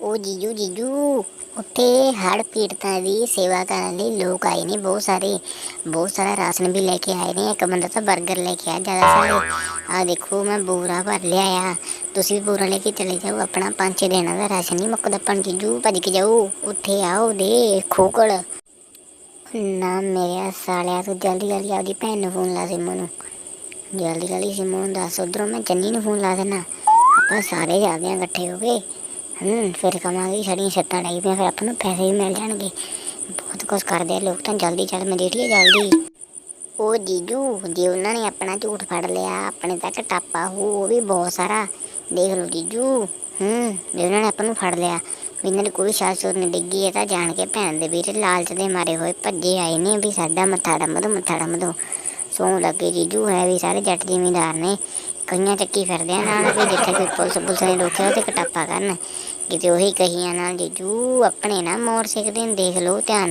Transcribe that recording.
ਉਹ ਜੀਜੂ ਜੀਜੂ, ਉੱਥੇ ਹੜ੍ਹ ਪੀੜਤਾਂ ਦੀ ਸੇਵਾ ਕਰਨ ਲਈ ਲੋਕ ਆਏ ਨੇ। ਬਹੁਤ ਸਾਰੇ, ਬਹੁਤ ਸਾਰਾ ਰਾਸ਼ਨ ਵੀ ਲੈ ਕੇ ਆਏ ਨੇ। ਇੱਕ ਬੰਦਾ ਤਾਂ 버ਗਰ ਲੈ ਕੇ ਆਇਆ ਜ਼ਿਆਦਾ ਸਾਰੇ। ਆ ਦੇਖੋ, ਮੈਂ ਬੂਰਾ ਭਰ ਲਿਆ ਆ। ਤੁਸੀਂ ਵੀ ਬੂਰਾ ਲੈ ਕੇ ਚਲੇ ਜਾਓ। ਆਪਣਾ ਪੰਜ ਛੇ ਦਿਨਾਂ ਦਾ ਰਾਸ਼ਨ ਨਹੀਂ ਮੁੱਕਦਾ। ਪਣ ਜੀਜੂ, ਭੱਜ ਕੇ ਜਾਓ। ਉੱਥੇ ਆਓ ਦੇ ਖੋਕਲ ਨਾ ਮੇਰੇ ਸਾਲਿਆ ਤੂੰ ਜਲਦੀ ਜਲਦੀ ਆਪਦੀ ਭੈਣ ਨੂੰ ਫੋਨ ਲਾ ਸਿਮੂ ਨੂੰ। ਜਲਦੀ ਜਲਦੀ ਸਿੰਮੂ ਨੂੰ ਦੱਸ। ਉਧਰੋਂ ਮੈਂ ਚੰਨੀ ਨੂੰ ਫੋਨ ਲਾ ਦੇਣਾ ਆਪਾਂ ਸਾਰੇ ਜਾਂਦੇ ਹਾਂ ਇਕੱਠੇ ਹੋ ਕੇ ਹੂੰ, ਫਿਰ ਕਮਾਂਗੇ ਸਾਡੀਆਂ ਛੱਤਾਂ ਡਾਈ ਪਈਆਂ ਫਿਰ ਆਪਾਂ ਨੂੰ ਪੈਸੇ ਵੀ ਮਿਲ ਜਾਣਗੇ। ਬਹੁਤ ਕੁਝ ਕਰਦੇ ਆ ਲੋਕ ਤਾਂ ਜਲਦੀ ਚੱਲ ਮਜੀਠੀਏ ਜਲਦੀ। ਉਹ ਜੀਜੂ, ਜੇ ਉਹਨਾਂ ਨੇ ਆਪਣਾ ਝੂਠ ਫੜ ਲਿਆ, ਆਪਣੇ ਤੱਕ ਟਾਪਾ ਹੋ, ਉਹ ਵੀ ਬਹੁਤ ਸਾਰਾ। ਦੇਖ ਲਓ ਜੀਜੂ, ਹੂੰ, ਜੇ ਉਹਨਾਂ ਨੇ ਆਪਾਂ ਨੂੰ ਫੜ ਲਿਆ, ਵੀ ਇਹਨਾਂ ਨੇ ਕੋਈ ਸ਼ਾਸੁਰ ਨਹੀਂ ਡਿੱਗੀ, ਇਹ ਤਾਂ ਜਾਣ ਕੇ ਭੈਣ ਦੇ ਵੀਰ ਲਾਲਚ ਦੇ ਮਾਰੇ ਹੋਏ ਭੱਜੇ ਆਏ ਨੇ ਵੀ ਸਾਡਾ ਮੱਥਾ ਡੰਮ ਦੋ, ਮੱਥਾ ਡੰਮ ਦੋ। ਸੌਂ ਲੱਗੇ ਜੀਜੂ, ਹੈ ਵੀ ਸਾਰੇ ਜੱਟ ਜ਼ਿਮੀਂਦਾਰ ਨੇ। ਕਈਆਂ ਚੱਕੀ ਫਿਰਦੇ ਆ ਨਾਲ ਵੀ ਜਿੱਥੇ ਕੋਈ ਪੁਲਿਸ ਪੁਲਿਸ ਨੇ ਰੋਕਿਆ ਤੇ ਕਟਾਪਾ ਕਰਨ। ਕਿਤੇ ਉਹੀ ਕਹੀਆਂ ਨਾਲ ਜੀਜੂ, ਆਪਣੇ ਨਾ ਮੋਰ ਸਿੱਖਦੇ ਨੇ ਦੇਖ ਲਓ, ਧਿਆਨ ਨਾਲ